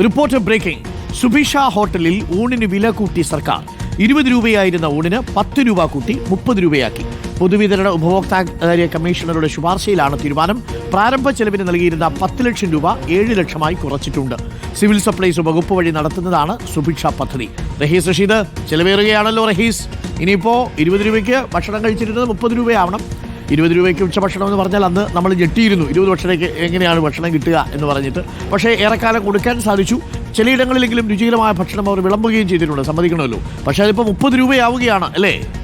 Report breaking. സുഭിഷ ഹോട്ടലിൽ ഊണിന് വില കൂട്ടി സർക്കാർ. ഇരുപത് രൂപയായിരുന്ന ഊണിന് പത്ത് രൂപ കൂട്ടി മുപ്പത് രൂപയാക്കി. പൊതുവിതരണ ഉപഭോക്താകാര്യ കമ്മീഷണറുടെ ശുപാർശയിലാണ് തീരുമാനം. പ്രാരംഭ ചെലവിന് നൽകിയിരുന്ന പത്ത് ലക്ഷം രൂപ ഏഴ് ലക്ഷമായി കുറച്ചിട്ടുണ്ട്. സിവിൽ സപ്ലൈസ് വകുപ്പ് വഴി നടത്തുന്നതാണ് സുഭിക്ഷ പദ്ധതി. റഹീസ് റഷീദ് ചെലവേറുകയാണല്ലോ റഹീസ്. ഇനിയിപ്പോ ഇരുപത് രൂപയ്ക്ക് ഭക്ഷണം കഴിച്ചിരുന്നത് മുപ്പത് രൂപയാവണം. ഇരുപത് രൂപയ്ക്ക് ഉച്ചഭക്ഷണം എന്ന് പറഞ്ഞാൽ അന്ന് നമ്മൾ ഞെട്ടിയിരുന്നു. ഇരുപത് വർഷത്തേക്ക് എങ്ങനെയാണ് ഭക്ഷണം കിട്ടുക എന്ന് പറഞ്ഞിട്ട്. പക്ഷേ ഏറെക്കാലം കൊടുക്കാൻ സാധിച്ചു. ചിലയിടങ്ങളിലെങ്കിലും രുചികരമായ ഭക്ഷണം അവർ വിളമ്പുകയും ചെയ്തിട്ടുണ്ട്. സമ്മതിക്കണമല്ലോ. പക്ഷേ അതിപ്പോൾ മുപ്പത് രൂപയാവുകയാണ് അല്ലേ?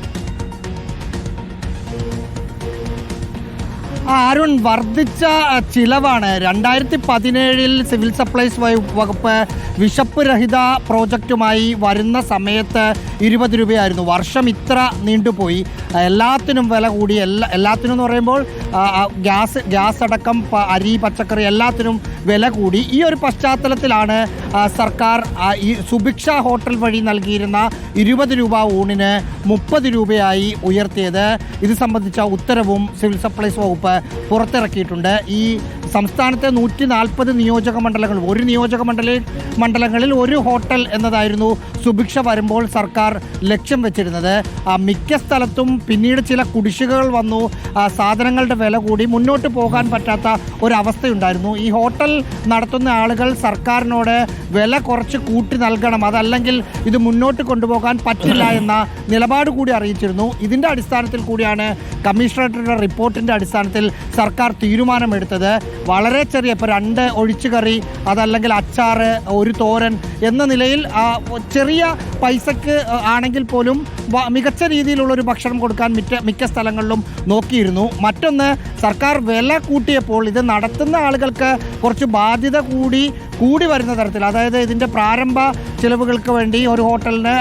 അരുൺ വർദ്ധിച്ച ചിലവാണ്. രണ്ടായിരത്തി പതിനേഴിൽ സിവിൽ സപ്ലൈസ് വകുപ്പ് വിശപ്പ് രഹിത പ്രോജക്റ്റുമായി വരുന്ന സമയത്ത് ഇരുപത് രൂപയായിരുന്നു. വർഷം ഇത്ര നീണ്ടുപോയി. എല്ലാത്തിനും വില കൂടി. എല്ലാ എല്ലാത്തിനും എന്ന് പറയുമ്പോൾ ഗ്യാസ് ഗ്യാസ് അടക്കം അരി പച്ചക്കറി എല്ലാത്തിനും വില കൂടി. ഈ ഒരു പശ്ചാത്തലത്തിലാണ് സർക്കാർ ഈ സുഭിക്ഷ ഹോട്ടൽ വഴി നൽകിയിരുന്ന ഇരുപത് രൂപ ഊണിന് മുപ്പത് രൂപയായി ഉയർത്തിയത്. ഇത് സംബന്ധിച്ച ഉത്തരവും സിവിൽ സപ്ലൈസ് വകുപ്പ് പുറത്തിറക്കിയിട്ടുണ്ട്. ഈ സംസ്ഥാനത്തെ നൂറ്റി നാൽപ്പത് നിയോജക മണ്ഡലങ്ങൾ ഒരു നിയോജക മണ്ഡല മണ്ഡലങ്ങളിൽ ഒരു ഹോട്ടൽ എന്നതായിരുന്നു സുഭിക്ഷ വരുമ്പോൾ സർക്കാർ ലക്ഷ്യം വെച്ചിരുന്നത്. മിക്ക സ്ഥലത്തും പിന്നീട് ചില കുടിശ്ശികകൾ വന്നു. സാധനങ്ങളുടെ വില കൂടി മുന്നോട്ട് പോകാൻ പറ്റാത്ത ഒരവസ്ഥയുണ്ടായിരുന്നു ഈ ഹോട്ടൽ നടത്തുന്ന ആളുകൾ സർക്കാരിനോട് വില കുറച്ച് കൂട്ടി നൽകണം. അതല്ലെങ്കിൽ ഇത് മുന്നോട്ട് കൊണ്ടുപോകാൻ പറ്റില്ല എന്ന നിലപാട് കൂടി അറിയിച്ചിരുന്നു. ഇതിന്റെ അടിസ്ഥാനത്തിൽ കൂടിയാണ് കമ്മീഷണറുടെ റിപ്പോർട്ടിന്റെ അടിസ്ഥാനത്തിൽ സർക്കാർ തീരുമാനമെടുത്തത്. വളരെ ചെറിയ ഇപ്പോൾ രണ്ട് ഒഴിച്ചുകറി അതല്ലെങ്കിൽ അച്ചാറ് ഒരു തോരൻ എന്ന നിലയിൽ ചെറിയ പൈസക്ക് ആണെങ്കിൽ പോലും മികച്ച രീതിയിലുള്ളൊരു ഭക്ഷണം കൊടുക്കാൻ മിക്ക മിക്ക സ്ഥലങ്ങളിലും നോക്കിയിരുന്നു. മറ്റൊന്ന് സർക്കാർ വില കൂട്ടിയപ്പോൾ ഇത് നടത്തുന്ന ആളുകൾക്ക് കുറച്ച് ബാധ്യത കൂടി കൂടി വരുന്ന തരത്തിൽ അതായത് ഇതിന്റെ പ്രാരംഭ ചിലവുകൾക്ക് വേണ്ടി ഒരു ഹോട്ടലിന്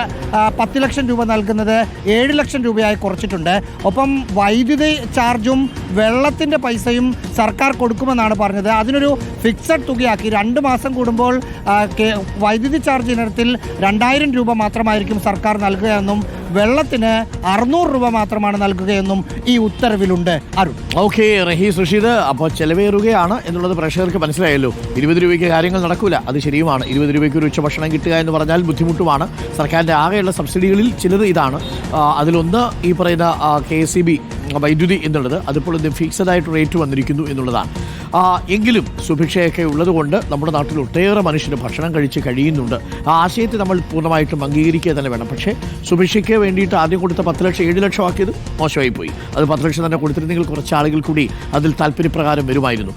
പത്ത് ലക്ഷം രൂപ നൽകുന്നത് ഏഴ് ലക്ഷം രൂപയായി കുറച്ചിട്ടുണ്ട്. ഒപ്പം വൈദ്യുതി ചാർജും വെള്ളത്തിന്റെ പൈസയും സർക്കാർ കൊടുക്കുമെന്നാണ് പറഞ്ഞത്. അതിനൊരു ഫിക്സഡ് തുകയാക്കി രണ്ട് മാസം കൂടുമ്പോൾ വൈദ്യുതി ചാർജ് ഇനത്തിൽ രണ്ടായിരം രൂപ മാത്രമായിരിക്കും സർക്കാർ നൽകുകയെന്നും വെള്ളത്തിന് അറുന്നൂറ് രൂപ മാത്രമാണ് നൽകുകയെന്നും ഈ ഉത്തരവിലുണ്ട്. അരുൺ. ഓക്കെ റഹീസ് റഷീദ് അപ്പോൾ ചെലവേറുകയാണ് എന്നുള്ളത് പ്രേക്ഷകർക്ക് മനസ്സിലായല്ലോ. ഇരുപത് രൂപയ്ക്ക് കാര്യങ്ങൾ നടക്കൂല. അത് ശരിയുമാണ്. ഇരുപത് രൂപയ്ക്ക് ഒരു ഉച്ചഭക്ഷണം കിട്ടുക എന്ന് പറഞ്ഞാൽ ബുദ്ധിമുട്ടുമാണ്. സർക്കാരിന്റെ ആകെയുള്ള സബ്സിഡികളിൽ ചിലത് ഇതാണ്. അതിലൊന്ന് ഈ പറയുന്ന കെ എസ് ബി വൈദ്യുതി എന്നുള്ളത്. അതിപ്പോൾ ഇത് ഫിക്സഡായിട്ട് റേറ്റ് വന്നിരിക്കുന്നു എന്നുള്ളതാണ്. എങ്കിലും സുഭിക്ഷയൊക്കെ ഉള്ളതുകൊണ്ട് നമ്മുടെ നാട്ടിൽ ഒട്ടേറെ മനുഷ്യർ ഭക്ഷണം കഴിച്ച് കഴിയുന്നുണ്ട്. ആ ആശയത്തെ നമ്മൾ പൂർണമായിട്ടും അംഗീകരിക്കുക തന്നെ വേണം. പക്ഷേ സുഭിക്ഷയ്ക്ക് വേണ്ടിയിട്ട് ആദ്യം കൊടുത്ത പത്ത് ലക്ഷം ഏഴ് ലക്ഷം ആക്കിയത് മോശമായി പോയി അത് പത്ത് ലക്ഷം തന്നെ കൊടുത്തിരുന്നെങ്കിൽ കുറച്ച് ആളുകൾ കൂടി അതിൽ താല്പര്യപ്രകാരം വരുമായിരുന്നു.